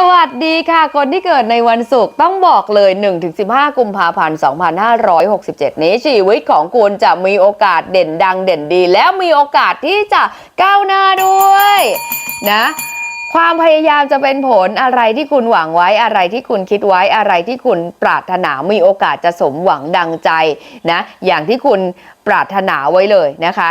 สวัสดีค่ะ คนที่เกิดในวันศุกร์ต้องบอกเลย 1-15 กุมภาพันธ์ 2567 นี้ชีวิตของคุณจะมีโอกาสเด่นดังเด่นดี แล้วมีโอกาสที่จะก้าวหน้าด้วยนะความพยายามจะเป็นผลอะไรที่คุณหวังไว้อะไรที่คุณคิดไว้อะไรที่คุณปรารถนามีโอกาสจะสมหวังดังใจนะอย่างที่คุณปรารถนาไว้เลยนะคะ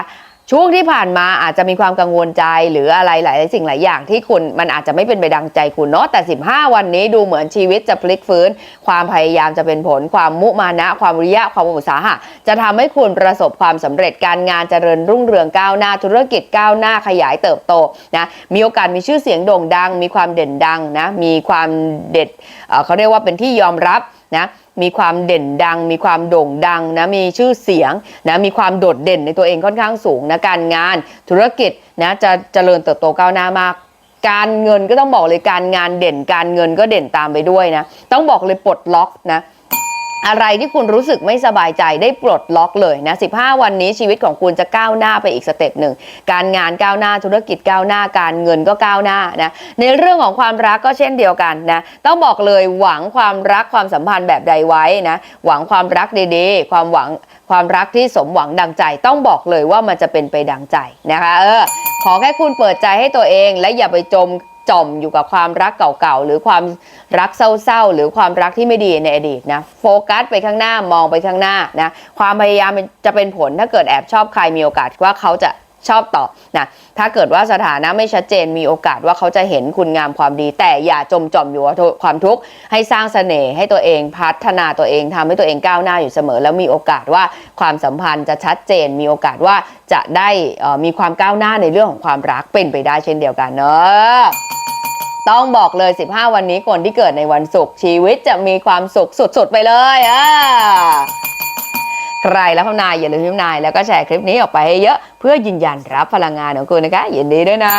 ช่วงที่ผ่านมาอาจจะมีความกังวลใจหรืออะไรหลายสิ่งหลายอย่างที่คุณมันอาจจะไม่เป็นไปดังใจคุณเนาะแต่ 15 วันนี้ดูเหมือนชีวิตจะพลิกฟื้น ความพยายามจะเป็นผล ความมุมานะ ความวิริยะความอุตสาหะจะทำให้คุณประสบความสำเร็จการงานเจริญรุ่งเรืองก้าวหน้าธุรกิจก้าวหน้าขยายเติบโตนะมีโอกาสมีชื่อเสียงโด่งดัง มีความเด่นดังนะมีความเด็ดเเขาเรียกว่าเป็นที่ยอมรับนะ มีความเด่นดัง มีความโด่งดังนะมีชื่อเสียงนะมีความโดดเด่นในตัวเองค่อนข้างสูงนะการงานธุรกิจนะจะเจริญเติบโตก้าวหน้ามาก การเงินก็ต้องบอกเลยการงานเด่น การเงินก็เด่นตามไปด้วยนะต้องบอกเลยปลดล็อกนะ อะไรที่คุณรู้สึกไม่สบายใจได้ปลดล็อกเลยนะ 15 วันนี้ชีวิตของคุณจะก้าวหน้าไปอีกสเต็ปหนึ่ง การงานก้าวหน้าธุรกิจก้าวหน้าการเงินก็ก้าวหน้านะ ในเรื่องของความรักก็เช่นเดียวกันนะ ต้องบอกเลยหวังความรักความสัมพันธ์แบบใดไว้นะ หวังความรักดีๆ ความหวังความรักที่สมหวังดังใจ ต้องบอกเลยว่ามันจะเป็นไปดังใจนะคะ เออ ขอแค่คุณเปิดใจให้ตัวเองและอย่าไปจม จมอยู่กับความรักเก่าๆ หรือความรักเศร้าๆ หรือความรักที่ไม่ดีในอดีตนะโฟกัสไปข้างหน้ามองไปข้างหน้านะความพยายามจะเป็นผลถ้าเกิดแอบชอบใครมีโอกาสว่าเขาจะ ชอบต่อนะถ้าเกิดว่าสถานะไม่ชัดเจนมีโอกาสว่าเขาจะเห็นคุณงามความดี แต่อย่าจมจอมอยู่กับความทุกข์ให้สร้างเสน่ห์ให้ตัวเองพัฒนาตัวเองทำให้ตัวเองก้าวหน้าอยู่เสมอ แล้วมีโอกาสว่าความสัมพันธ์จะชัดเจน มีโอกาสว่าจะได้มีความก้าวหน้าในเรื่องของความรักเป็นไปได้เช่นเดียวกันเนอะต้องบอกเลย 15 วันนี้คนที่เกิดในวันศุกร์ชีวิตจะมีความสุขสุดๆไปเลยอ่า ใครแล้วพนายอย่าลืมพิมนายแล้วก็แชร์คลิปนี้ออกไปให้เยอะ เพื่อยืนยันรับพลังงานของคุณนะคะยินดีด้วยนะ